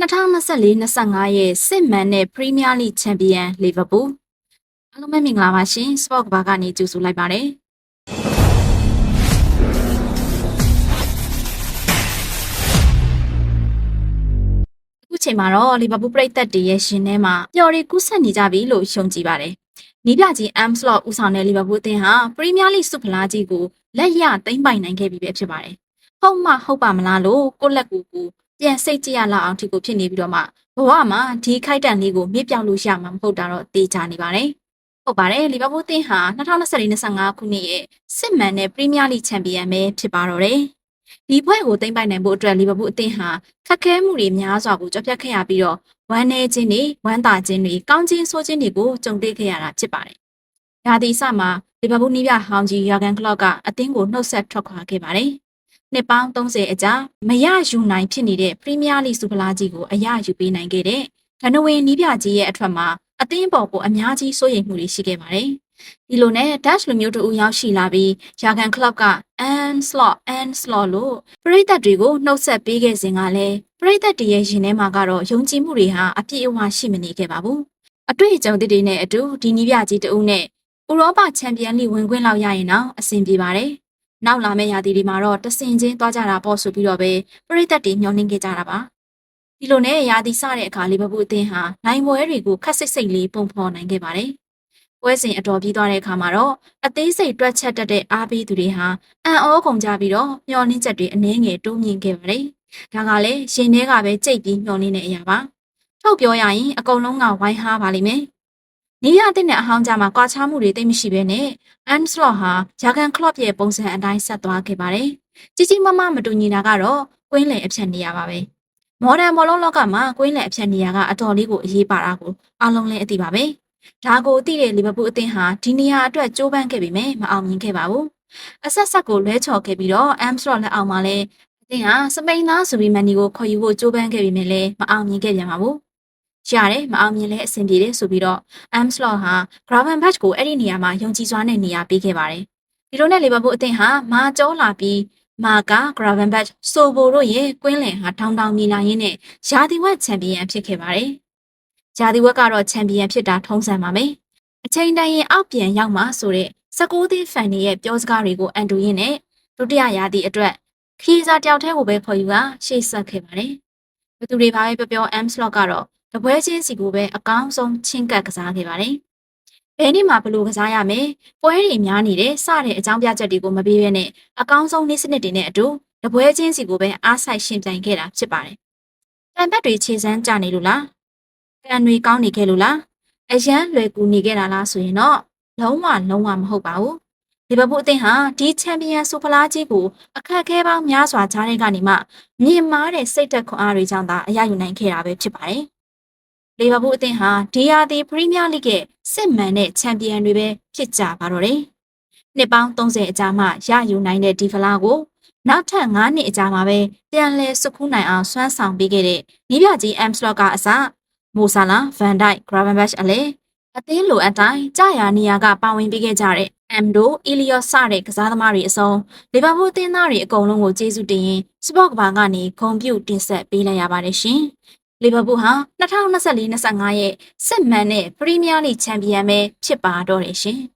2024-25ရဲ့စစ်မှန်တဲ့ပရီးမီးယားလိချန်ပီယံလီဗာပူးအားလုံးပဲမင်္ဂလာပါရှင်စပေါ့ကဘာကနေကြိုဆိုလိုက်ပါတယ်အခုချိန်မှာတော့လီဗာပူးပရိသတ်တွေရဲ့ရှင်ထဲမှာပျော်ရီကူးဆက်နေကြပြီလို့ယုံကြည်ပါတယ်နီးပြကြီးအမ်စလော့ဦးဆောင်တဲ့လီဗာပူးအသင်းဟာပရီးမီးယားလိစုဖလားကြီးကိုလက်ရသိမ်းပိုင်နိုင်ခဲ့ပြီပဲဖြစ်ပါတယ်ဟုတ်မှဟုတ်ပါမလားလို့ကိုယ့်လက်ကူကူ ပြန်စိတ်ကြရလောက်အောင်ထိကိုဖြစ်နေပြီးတော့မှဘဝမှာဒီခိုက်တန်လေးကိုမြစ်ပြောက်လို့ရမှာမဟုတ်တာတော့တေချာနေပါတယ်ဟုတ်ပါတယ်လီဗာပူးအသင်းဟာ2024-25ခုနှစ်ရဲ့စစ်မှန်တဲ့ပရီးမီးယားလိချန်ပီယံပဲဖြစ်ပါတော့တယ်ဒီဘွဲကိုသိမ်းပိုက်နိုင်ဖို့အတွက်လီဗာပူးအသင်းဟာခက်ခဲမှုတွေများစွာကိုကြော်ဖြတ်ခဲ့ရပြီးတော့ဝမ်းနည်းခြင်းတွေဝမ်းသာခြင်းတွေကောင်းခြင်းဆိုးခြင်းတွေကိုကြုံတွေ့ခဲ့ရတာဖြစ်ပါတယ်။ရာသီစမှာလီဗာပူးနီးပြဟောင်းကြီးယာဂန်ကလော့ကအသင်းကိုနှုတ်ဆက်ထွက်ခွာခဲ့ပါတယ်။ နှစ်ပေါင်း30အကြာမရယူနိုင်ဖြစ်နေတဲ့ပရီးမီးယားလိစူပလာကြီးကိုအရယူပေးနိုင်ခဲ့တဲ့ဂနဝင်နီးပြကြီးရဲ့အထွက်မှာအသင်းပေါ်ကိုအများကြီးစိုးရိမ်မှုတွေရှိခဲ့ပါတယ်။ဒီလိုနဲ့ Dash လူမျိုးတို့ရောက်ရှိလာပြီးယာဂန်ကလော့က and slot and slot လို့ပရိသတ်တွေကိုနှုတ်ဆက်ပေးခဲ့စဉ်ကလည်းပရိသတ်တွေရဲ့ရင်ထဲမှာကတော့ယုံကြည်မှုတွေဟာအပြည့်အဝရှိမနေခဲ့ပါဘူး။အတွေ့အကြုံတွေတွေနဲ့အတူဒီနီးပြကြီးတဦးနဲ့ဥရောပချန်ပီယံလိဝင်ခွင့်လောက်ရရင်တော့အဆင်ပြေပါတယ်။ နောက်လာမယ့်ရာသီတွေမှာတော့တဆင်ချင်းသွားကြတာပေါ့ဆိုပြီးတော့ပဲပရိသတ်တွေညှော်နှင်းခဲ့ကြတာပါ။ဒီလိုနဲ့ရာသီစတဲ့အခါလီဗာပူးအသင်းဟာနိုင်ပွဲတွေကိုခက်စိတ်စိတ်လေးပုံဖော်နိုင်ခဲ့ပါတယ်။ပွဲစဉ်အတော်ပြီးသွားတဲ့အခါမှာတော့အသေးစိတ်တွက်ချက်တတ်တဲ့အားပေးသူတွေဟာအံ့ဩကုန်ကြပြီးတော့မျောနှင်းချက်တွေအနှဲငယ်တိုးမြင့်ခဲ့ပါတယ်။ဒါကလည်းရှင်ထဲကပဲကြိတ်ပြီးမျောနှင်းတဲ့အရာပါ။ထုတ်ပြောရရင်အကုန်လုံးကဝိုင်းဟားပါလိမ့်မယ်။ နီးရတဲ့အဟောင်းကြမှာကွာခြားမှုတွေသိမ့်မရှိဘဲနဲ့အန်စလော့ဟာဂျာဂန်ကလော့ရဲ့ပုံစံအတိုင်းဆက်သွားခဲ့ပါတယ်။ကြီးကြီးမားမားမတူညီတာကတော့ကွင်းလယ်အဖြတ်နေရပါပဲ။မော်ဒန်ဘောလုံးလောကမှာကွင်းလယ်အဖြတ်နေရကအတော်လေးကိုအရေးပါတာကိုအားလုံးလည်းအသိပါပဲ။ဒါကိုသိတဲ့လီဗာပူးအသင်းဟာဒီနေရာအတွက်ကြိုးပမ်းခဲ့ပေမဲ့မအောင်မြင်ခဲ့ပါဘူး။အဆက်ဆက်ကိုလွဲချော်ခဲ့ပြီးတော့အမ်စလော့လက်အောက်မှာလည်းအသင်းဟာစပိန်သားဆိုပြီးမန်နီကိုခေါ်ယူဖို့ကြိုးပမ်းခဲ့ပေမဲ့လည်းမအောင်မြင်ခဲ့ပြန်ပါဘူး။ ရတယ်မအောင်မြင်လဲအဆင်ပြေတယ်ဆိုပြီးတော့ Amslot ဟာ Gravenberch ကိုအဲ့ဒီနေရာမှာယုံကြည်စွာနဲ့နေရာပေးခဲ့ပါတယ်။ဒီလိုနဲ့လီဗာပူးအသင်းဟာမာကျောလာပြီးမာက Gravenberch ဆိုဘိုတို့ရဲ့ကွင်းလင်ဟာထောင်းထောင်းမြည်လာရင်းနဲ့ယာတီဝက်ချန်ပီယံဖြစ်ခဲ့ပါတယ်။ယာတီဝက်ကတော့ချန်ပီယံဖြစ်တာထုံးစံပါမယ်။အချိန်တိုင်းရင်အောက်ပြန်ရောက်မှဆိုတဲ့16သင်းဖန်တွေရဲ့ပြောစကားတွေကိုအန်တူရင်းနဲ့ဒုတိယယာတီအတွက်ခီးစားတယောက်တည်းကိုပဲခေါ်ယူကရှေ့ဆက်ခဲ့ပါတယ်။ဘသူတွေဘာပဲပြောပြော Amslot ကတော့ တပွဲချင်းစီကိုပဲအကောင်းဆုံးချင်းကပ်ကစားခဲ့ပါတယ်။ဘယ်နေ့မှဘလို့ကစားရမယ်။ပွဲတွေများနေတယ်စတဲ့အကြောင်းပြချက်တွေကိုမပေးဘဲနဲ့အကောင်းဆုံးနေ့စနစ်တွေနဲ့အတူတပွဲချင်းစီကိုပဲအားဆိုင်ရှင်ပြိုင်ခဲ့တာဖြစ်ပါတယ်။တန်ဘက်တွေခြေစမ်းကြနေလို့လား။ကန်တွေကောင်းနေခဲ့လို့လား။အရန်လွယ်ကူနေခဲ့တာလားဆိုရင်တော့လုံးဝလုံးဝမဟုတ်ပါဘူး။လီဗာပူးအသင်းဟာဒီချန်ပီယံဆိုဖလားကြီးကိုအခက်အခဲပေါင်းများစွာကြားတဲ့ကနေမှမြင့်မားတဲ့စိတ်သက်ခွန်အားတွေကြောင့်သာအရယူနိုင်ခဲ့တာပဲဖြစ်ပါတယ်။ လီဗာပူးအသင်းဟာဒီယာဒီပရီးမီးယားလိရဲ့စစ်မှန်တဲ့ချန်ပီယံတွေပဲဖြစ်ကြပါတော့တယ်။နှစ်ပေါင်း30အကြာမှရယူနိုင်တဲ့ဒီဖလားကိုနောက်ထပ်9နှစ်အကြာမှာပဲပြန်လည်စုခုနိုင်အောင်ဆွမ်းဆောင်ပေးခဲ့တဲ့နီးပြကြီးအမ်စလော့ကအစမိုဆာလာဗန်ဒိုက်ဂရာဗန်ဘက်အလဲအသင်းလိုအပ်တိုင်းကြာရနေရာကပါဝင်ပေးခဲ့ကြတဲ့အမ်ဒိုအီလီယော့စတဲ့ကစားသမားတွေအစုံလီဗာပူးအသင်းသားတွေအကုန်လုံးကိုကျေးဇူးတင်ရင်စပေါ့ကဘာကနေဂုဏ်ပြုတင်ဆက်ပေးလိုက်ရပါတယ်ရှင်။ လီဗာပူးဟာ2024-25ရဲ့စစ်မှန်တဲ့ပရီးမီးယားလိချန်ပီယံပဲဖြစ်ပါတော့တယ်ရှင်။